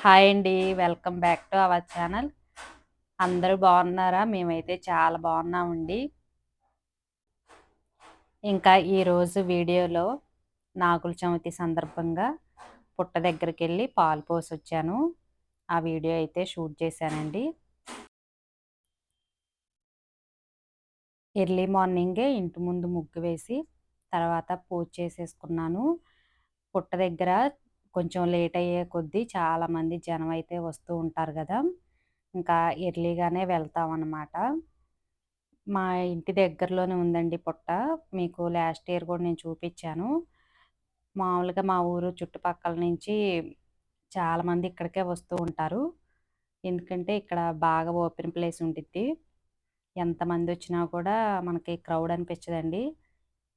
Hi అండి welcome back to our channel. అందరూ బాగున్నారా? మేమైతే చాలా బాగున్నామండి. ఇంకా ఈరోజు వీడియోలో నాగుల చవితి సందర్భంగా పుట్ట దగ్గరికి వెళ్ళి పాలు పోసి వచ్చాను ఆ వీడియో అయితే షూట్ చేశానండి. ఎర్లీ మార్నింగే ఇంటి ముందు ముగ్గు వేసి తర్వాత పూజ చేసేసుకున్నాను. పుట్ట దగ్గర కొంచెం లేట్ అయ్యే కొద్దీ చాలామంది జనం అయితే వస్తూ ఉంటారు కదా ఇంకా ఎర్లీగానే వెళ్తామన్నమాట. మా ఇంటి దగ్గరలోనే ఉందండి పుట్ట. మీకు లాస్ట్ ఇయర్ కూడా నేను చూపించాను మామూలుగా మా ఊరు చుట్టుపక్కల నుంచి చాలామంది ఇక్కడికే వస్తూ ఉంటారు. ఎందుకంటే ఇక్కడ బాగా ఓపెన్ ప్లేస్ ఉంటుంది ఎంతమంది వచ్చినా కూడా మనకి క్రౌడ్ అనిపించదండి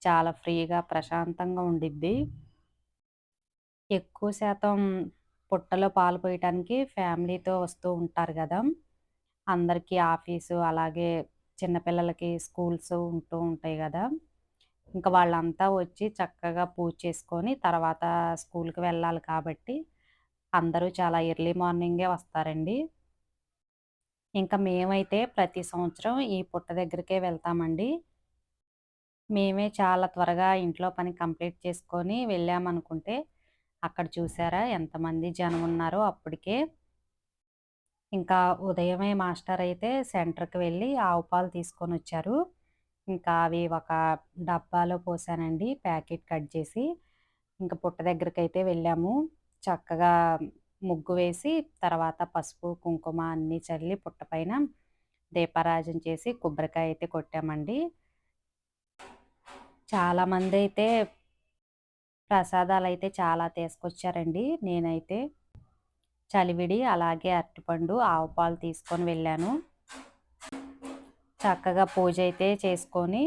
చాలా ఫ్రీగా ప్రశాంతంగా ఉండిద్ది. ఎక్కువ శాతం పుట్టలో పాలు పోయటానికి ఫ్యామిలీతో వస్తూ ఉంటారు కదా. అందరికీ ఆఫీసు అలాగే చిన్నపిల్లలకి స్కూల్స్ ఉంటూ ఉంటాయి కదా. ఇంకా వాళ్ళంతా వచ్చి చక్కగా పూజ చేసుకొని తర్వాత స్కూల్కి వెళ్ళాలి కాబట్టి అందరూ చాలా ఎర్లీ మార్నింగే వస్తారండి. ఇంకా మేమైతే ప్రతి సంవత్సరం ఈ పుట్ట దగ్గరికే వెళ్తామండి. మేమే చాలా త్వరగా ఇంట్లో పని కంప్లీట్ చేసుకొని వెళ్ళామనుకుంటే అక్కడ చూసారా? ఎంతమంది జనం ఉన్నారో అప్పటికే. ఇంకా ఉదయమే మాస్టర్ అయితే సెంటర్కి వెళ్ళి ఆవు పాలు తీసుకొని వచ్చారు ఇంకా అవి ఒక డబ్బాలో పోసానండి ప్యాకెట్ కట్ చేసి. ఇంకా పుట్ట దగ్గరికి అయితే వెళ్ళాము. చక్కగా ముగ్గు వేసి తర్వాత పసుపు కుంకుమ అన్నీ చల్లి పుట్టపైన దీపారాజం చేసి కొబ్బరికాయ అయితే కొట్టామండి. చాలామంది అయితే ప్రసాదాలు అయితే చాలా తీసుకొచ్చారండి. నేనైతే చలివిడి అలాగే అరటిపండు ఆవు పాలు తీసుకొని వెళ్ళాను. చక్కగా పూజ అయితే చేసుకొని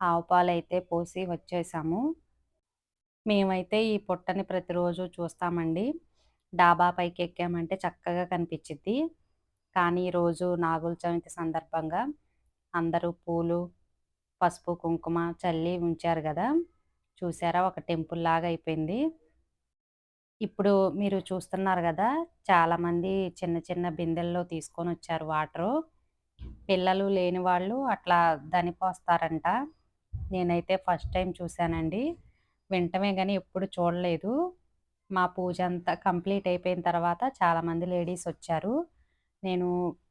ఆవు పాలు అయితే పోసి వచ్చేసాము. మేమైతే ఈ పుట్టని ప్రతిరోజు చూస్తామండి. డాబా పైకి ఎక్కామంటే చక్కగా కనిపించింది కానీ ఈరోజు నాగుల చవితి సందర్భంగా అందరూ పూలు పసుపు కుంకుమ చల్లి ఉంచారు కదా. చూసారా? ఒక టెంపుల్ లాగా అయిపోయింది. ఇప్పుడు మీరు చూస్తున్నారు కదా చాలామంది చిన్న చిన్న బిందెల్లో తీసుకొని వచ్చారు వాటరు. పిల్లలు లేని వాళ్ళు అట్లా దనిపోస్తారంట నేనైతే ఫస్ట్ టైం చూశానండి. వింటమే కానీ ఎప్పుడు చూడలేదు. మా పూజ అంతా కంప్లీట్ అయిపోయిన తర్వాత చాలామంది లేడీస్ వచ్చారు. నేను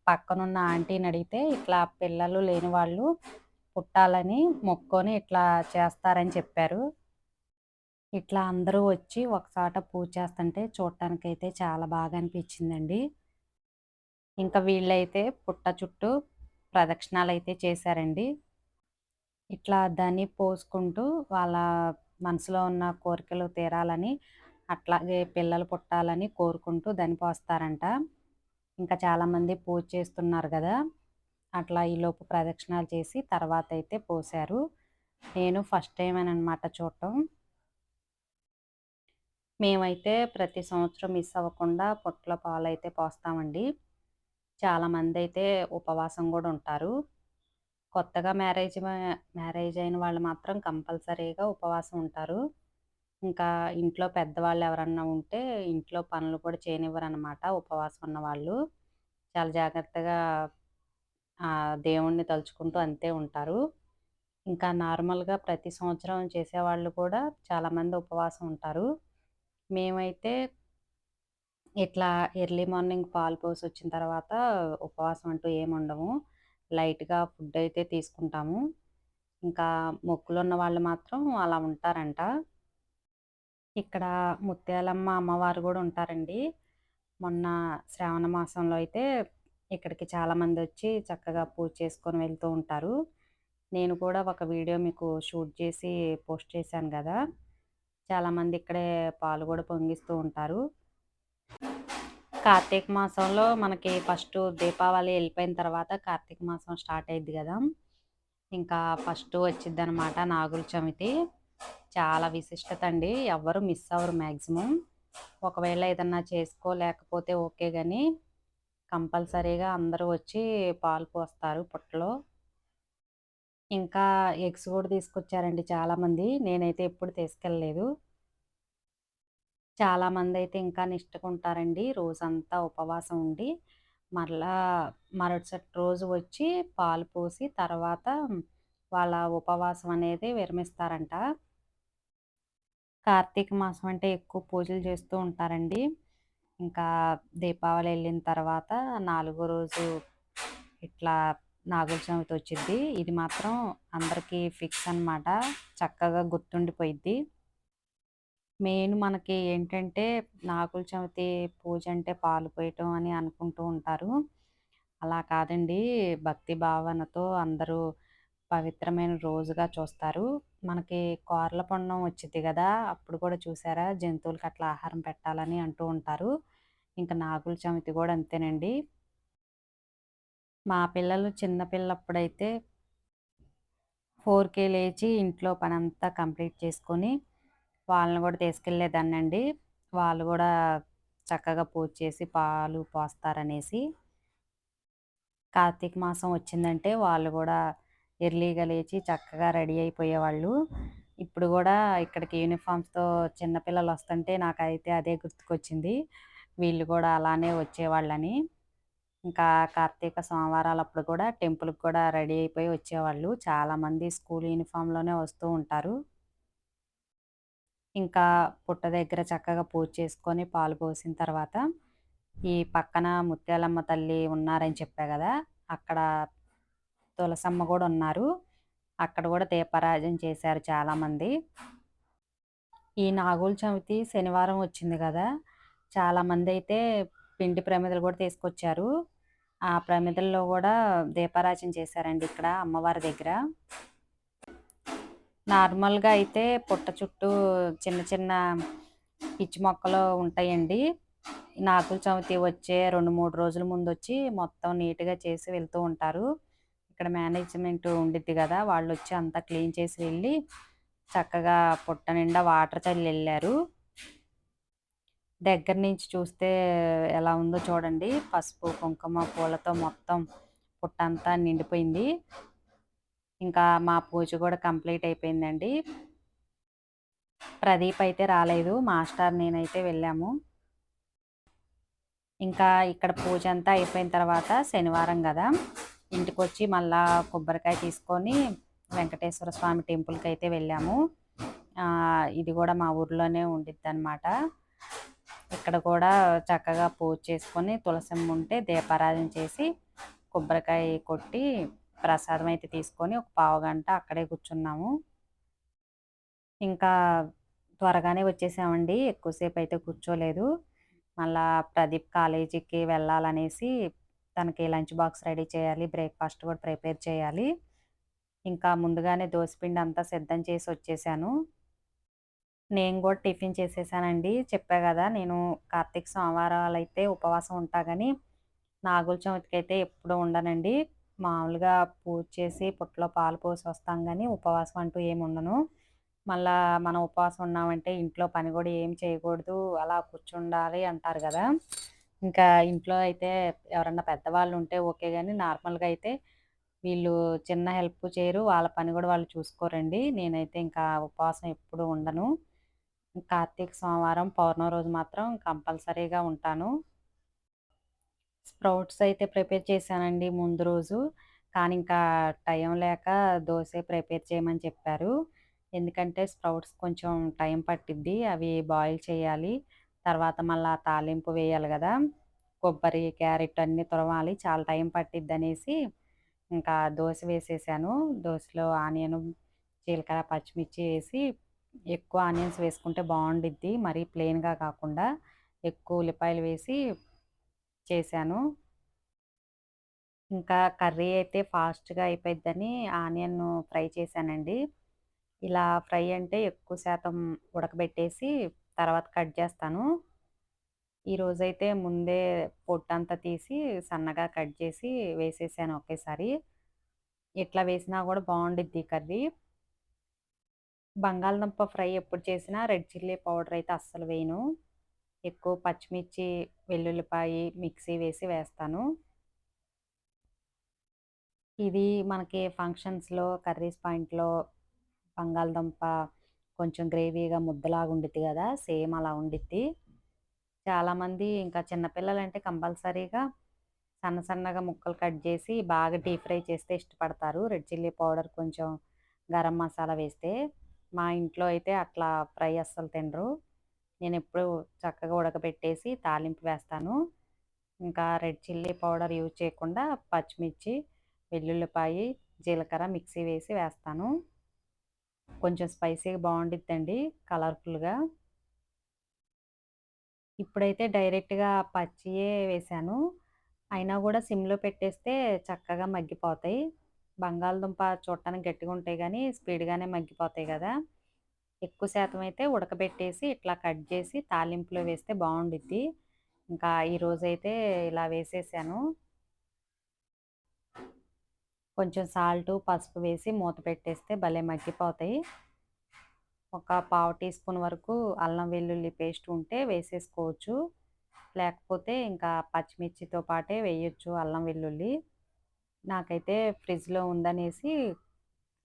పక్కనున్న ఆంటీని అడిగితే ఇట్లా పిల్లలు లేని వాళ్ళు పుట్టాలని మొక్కొని ఇట్లా చేస్తారని చెప్పారు. ఇట్లా అందరూ వచ్చి ఒకసాట పూజ చేస్తుంటే చూడటానికైతే చాలా బాగా అనిపించిందండి. ఇంకా వీళ్ళైతే పుట్ట చుట్టూ ప్రదక్షిణాలు అయితే చేశారండి. ఇట్లా దాన్ని పోసుకుంటూ వాళ్ళ మనసులో ఉన్న కోరికలు తీరాలని అట్లాగే పిల్లలు పుట్టాలని కోరుకుంటూ దాన్ని పోస్తారంట. ఇంకా చాలామంది పూజ చేస్తున్నారు కదా అట్లా ఈలోపు ప్రదక్షిణాలు చేసి తర్వాత అయితే పోసారు నేను ఫస్ట్ టైం అని అనమాట చూడటం. మేమైతే ప్రతి సంవత్సరం మిస్ అవ్వకుండా పొట్ల పాలు అయితే పోస్తామండి. చాలామంది అయితే ఉపవాసం కూడా ఉంటారు. కొత్తగా మ్యారేజ్ మ్యారేజ్ అయిన వాళ్ళు మాత్రం కంపల్సరీగా ఉపవాసం ఉంటారు. ఇంకా ఇంట్లో పెద్దవాళ్ళు ఎవరన్నా ఉంటే ఇంట్లో పనులు కూడా చేయనివ్వరు అనమాట ఉపవాసం ఉన్న వాళ్ళు. చాలా జాగ్రత్తగా దేవుణ్ణి తలుచుకుంటూ అంతే ఉంటారు. ఇంకా నార్మల్గా ప్రతి సంవత్సరం చేసేవాళ్ళు కూడా చాలామంది ఉపవాసం ఉంటారు. మేమైతే ఇట్లా ఎర్లీ మార్నింగ్ పాలు పోసి వచ్చిన తర్వాత ఉపవాసం అంటూ ఏమి ఉండము లైట్గా ఫుడ్ అయితే తీసుకుంటాము. ఇంకా మొక్కులు ఉన్న వాళ్ళు మాత్రం అలా ఉంటారంట. ఇక్కడ ముత్యాలమ్మ అమ్మవారు కూడా ఉంటారండి. మొన్న శ్రావణ మాసంలో అయితే ఇక్కడికి చాలామంది వచ్చి చక్కగా పూజ చేసుకొని వెళ్తూ ఉంటారు. నేను కూడా ఒక వీడియో మీకు షూట్ చేసి పోస్ట్ చేశాను కదా! చాలామంది ఇక్కడే పాలు కూడా పొంగిస్తూ ఉంటారు. కార్తీక మాసంలో మనకి ఫస్ట్ దీపావళి వెళ్ళిపోయిన తర్వాత కార్తీక మాసం స్టార్ట్ అయింది కదా. ఇంకా ఫస్ట్ వచ్చింది అనమాట నాగుల చమితి చాలా విశిష్టత అండి. ఎవ్వరు మిస్ అవ్వరు మ్యాక్సిమం ఒకవేళ ఏదన్నా చేసుకోలేకపోతే ఓకే కానీ కంపల్సరీగా అందరూ వచ్చి పాలు పోస్తారు పుట్టలో. ఇంకా ఎగ్స్ కూడా తీసుకొచ్చారండి చాలామంది నేనైతే ఎప్పుడు తీసుకెళ్ళలేదు చాలామందైతే ఇంకా నిష్టగుంటారండి. రోజంతా ఉపవాసం ఉండి, మరలా మరుసటి రోజు వచ్చి పాలు పోసి తర్వాత వాళ్ళ ఉపవాసం అనేది విరమిస్తారంట. కార్తీక మాసం అంటే ఎక్కువ పూజలు చేస్తూ ఉంటారండి. ఇంకా దీపావళి వెళ్ళిన తర్వాత నాలుగో రోజు ఇట్లా నాగుల చవితి వచ్చిద్ది. ఇది మాత్రం అందరికీ ఫిక్స్ అనమాట. చక్కగా గుర్తుండిపోయిద్ది. మెయిన్ మనకి ఏంటంటే నాగుల చవితి పూజ అంటే పాలు పోయటం అని అనుకుంటూ ఉంటారు. అలా కాదండి. భక్తి భావనతో అందరూ పవిత్రమైన రోజుగా చూస్తారు. మనకి కోరల పున్నం వచ్చింది కదా అప్పుడు కూడా చూసారా జంతువులకి అట్లా ఆహారం పెట్టాలని అంటూ ఉంటారు. ఇంకా నాగుల చవితి కూడా అంతేనండి. మా పిల్లలు చిన్నపిల్లప్పుడైతే ఫోర్కే లేచి ఇంట్లో పనంతా కంప్లీట్ చేసుకొని, వాళ్ళని కూడా తీసుకెళ్ళేదాన్నండి. వాళ్ళు కూడా చక్కగా పూజ చేసి పాలు పోస్తారనేసి. కార్తీక మాసం వచ్చిందంటే వాళ్ళు కూడా ఎర్లీగా లేచి చక్కగా రెడీ అయిపోయేవాళ్ళు. ఇప్పుడు కూడా ఇక్కడికి యూనిఫామ్స్‌తో చిన్నపిల్లలు వస్తుంటే నాకైతే అదే గుర్తుకొచ్చింది. వీళ్ళు కూడా అలానే వచ్చేవాళ్ళని. ఇంకా కార్తీక సోమవారాలు అప్పుడు కూడా టెంపుల్‌కి కూడా రెడీ అయిపోయి వచ్చేవాళ్ళు. చాలామంది స్కూల్ యూనిఫామ్‌లోనే వస్తూ ఉంటారు. ఇంకా పుట్ట దగ్గర చక్కగా పూజ చేసుకొని, పాలు పోసిన తర్వాత, ఈ పక్కన ముత్యాలమ్మ తల్లి ఉన్నారని చెప్పా కదా అక్కడ తులసమ్మ కూడా ఉన్నారు. అక్కడ కూడా దీపారాజన చేశారు చాలామంది. ఈ నాగుల చవితి శనివారం వచ్చింది కదా చాలామంది అయితే పిండి ప్రమిదలు కూడా తీసుకొచ్చారు. ఆ ప్రమిదల్లో కూడా దీపారాజన చేశారండి ఇక్కడ అమ్మవారి దగ్గర. నార్మల్‌గా అయితే పుట్ట చుట్టూ చిన్న చిన్న పిచ్చి మొక్కలు ఉంటాయండి. నాకుల చవితి వచ్చే 2, 3 రోజుల ముందు వచ్చి మొత్తం నీట్‌గా చేసి వెళ్తూ ఉంటారు. ఇక్కడ మేనేజ్‌మెంట్ ఉండిద్ది వాళ్ళు వచ్చి అంతా క్లీన్ చేసి వెళ్ళి, చక్కగా పుట్ట నిండా వాటర్ చల్లెళ్ళారు. దగ్గర నుంచి చూస్తే ఎలా ఉందో చూడండి. పసుపు, కుంకుమ, పూలతో మొత్తం పుట్టంతా నిండిపోయింది. ఇంకా మా పూజ కూడా కంప్లీట్ అయిపోయిందండి. ప్రదీప్ అయితే రాలేదు. మాస్టర్ నేనైతే వెళ్ళాము. ఇంకా ఇక్కడ పూజ అంతా అయిపోయిన తర్వాత శనివారం గదా! ఇంటికొచ్చి మళ్ళా కొబ్బరికాయ తీసుకొని వెంకటేశ్వర స్వామి టెంపుల్కి అయితే వెళ్ళాము. ఇది కూడా మా ఊర్లోనే ఉండిద్దనమాట. ఇక్కడ కూడా చక్కగా పూజ చేసుకొని, తులసమ్మ ఉంటే దీపారాధన చేసి, కొబ్బరికాయ కొట్టి, ప్రసాదం అయితే తీసుకొని ఒక పావుగంట అక్కడే కూర్చున్నాము. ఇంకా త్వరగానే వచ్చేసామండి. ఎక్కువసేపు అయితే కూర్చోలేదు. మళ్ళా ప్రదీప్ కాలేజీకి వెళ్ళాలనేసి తనకి లంచ్ బాక్స్ రెడీ చేయాలి. బ్రేక్‌ఫాస్ట్ కూడా ప్రిపేర్ చేయాలి. ఇంకా ముందుగానే దోశపిండి అంతా సిద్ధం చేసి వచ్చేసాను. నేను కూడా టిఫిన్ చేసేసానండి. చెప్పా కదా నేను కార్తీక సోమవారాలు అయితే ఉపవాసం ఉంటా కానీ నాగుల అయితే ఎప్పుడూ ఉండనండి. మామూలుగా పూజ చేసి పుట్టలో పాలు పోసి వస్తాం కానీ ఉపవాసం అంటూ ఏమి ఉండను. మళ్ళా మనం ఉపవాసం ఉన్నామంటే ఇంట్లో పని కూడా ఏం చేయకూడదు. అలా కూర్చుండాలి అంటారు కదా ఇంకా ఇంట్లో అయితే ఎవరన్నా పెద్దవాళ్ళుంటే ఓకే కానీ నార్మల్‌గా అయితే వీళ్ళు చిన్న హెల్ప్ చేయరు. వాళ్ళ పని కూడా వాళ్ళు చూసుకోరండి. నేనైతే ఇంకా ఉపవాసం ఎప్పుడూ ఉండను. కార్తీక సోమవారం, పౌర్ణమి రోజు మాత్రం కంపల్సరీగా ఉంటాను. స్ప్రౌట్స్ అయితే ప్రిపేర్ చేశానండి ముందు రోజు. కానీ ఇంకా టైం లేక దోశ ప్రిపేర్ చేయమని చెప్పారు. ఎందుకంటే స్ప్రౌట్స్ కొంచెం టైం పట్టిద్ది. అవి బాయిల్ చేయాలి. తర్వాత మళ్ళా తాలింపు వేయాలి కదా కొబ్బరి, క్యారెట్ అన్నీ తురవాలి చాలా టైం పట్టిద్దనేసి ఇంకా దోశ వేసేసాను. దోశలో ఆనియన్ జీలకర్ర, పచ్చిమిర్చి వేసి ఎక్కువ ఆనియన్స్ వేసుకుంటే బాగుండిద్ది మరీ ప్లెయిన్‌గా కాకుండా ఎక్కువ ఉల్లిపాయలు వేసి చేశాను. ఇంకా కర్రీ అయితే ఫాస్ట్‌గా అయిపోయిద్దని ఆనియన్ ఫ్రై చేశానండి. ఇలా ఫ్రై అంటే ఎక్కువ శాతం ఉడకబెట్టేసి తర్వాత కట్ చేస్తాను. ఈరోజైతే ముందే పొట్టంతా తీసి సన్నగా కట్ చేసి వేసేసాను ఒకేసారి. ఇట్లా వేసినా కూడా బాగుండిద్ది కర్రీ. బంగాళదుంప ఫ్రై ఎప్పుడు చేసినా రెడ్ చిల్లీ పౌడర్ అయితే అస్సలు వేయను. ఎక్కువ పచ్చిమిర్చి, వెల్లుల్లిపాయ మిక్సీ వేసి వేస్తాను. ఇది మనకి ఫంక్షన్స్‌లో, కర్రీస్ పాయింట్‌లో బంగాళదుంప కొంచెం గ్రేవీగా ముద్దలాగా ఉండిద్ది కదా సేమ్ అలా ఉండిద్ది చాలామంది ఇంకా చిన్నపిల్లలంటే కంపల్సరీగా సన్న సన్నగా ముక్కలు కట్ చేసి బాగా డీప్ ఫ్రై చేస్తే ఇష్టపడతారు రెడ్ చిల్లీ పౌడర్ కొంచెం గరం మసాలా వేస్తే మా ఇంట్లో అయితే అట్లా ఫ్రై అస్సలు తినరు. నేను ఎప్పుడు చక్కగా ఉడకబెట్టేసి తాలింపు వేస్తాను. ఇంకా రెడ్ చిల్లీ పౌడర్ యూజ్ చేయకుండా పచ్చిమిర్చి వెల్లుల్లిపాయి జీలకర్ర మిక్సీ వేసి వేస్తాను. కొంచెం స్పైసీగా బాగుండిద్దండి కలర్ఫుల్గా. ఇప్పుడైతే డైరెక్ట్గా పచ్చియే వేసాను. అయినా కూడా సిమ్లో పెట్టేస్తే చక్కగా మగ్గిపోతాయి. బంగాళదుంప చూడటానికి గట్టిగా ఉంటాయి కానీ స్పీడ్గానే మగ్గిపోతాయి కదా. ఎక్కువ శాతం అయితే ఉడకబెట్టేసి ఇట్లా కట్ చేసి తాలింపులో వేస్తే బాగుండిద్ది. ఇంకా ఈరోజైతే ఇలా వేసేసాను. కొంచెం సాల్ట్ పసుపు వేసి మూత పెట్టేస్తే భలే మగ్గిపోతాయి. ఒక పావు టీ స్పూన్ వరకు అల్లం వెల్లుల్లి పేస్ట్ ఉంటే వేసేసుకోవచ్చు. లేకపోతే ఇంకా పచ్చిమిర్చితో పాటే వేయొచ్చు అల్లం వెల్లుల్లి. నాకైతే ఫ్రిడ్జ్లో ఉందనేసి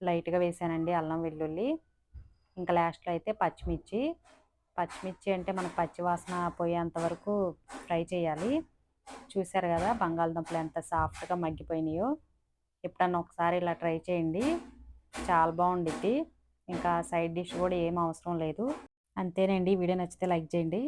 లైట్గా వేసానండి అల్లం వెల్లుల్లి. ఇంకా లాస్ట్లో అయితే పచ్చిమిర్చి. పచ్చిమిర్చి అంటే మనకు పచ్చివాసన పోయేంత వరకు ఫ్రై చేయాలి. చూసారు కదా బంగాళదుంపలు ఎంత సాఫ్ట్గా మగ్గిపోయినాయో. ఎప్పుడన్నా ఒకసారి ఇలా ట్రై చేయండి. చాలా బాగుండిద్ది. ఇంకా సైడ్ డిష్ కూడా ఏం అవసరం లేదు. అంతేనండి. వీడియో నచ్చితే లైక్ చేయండి.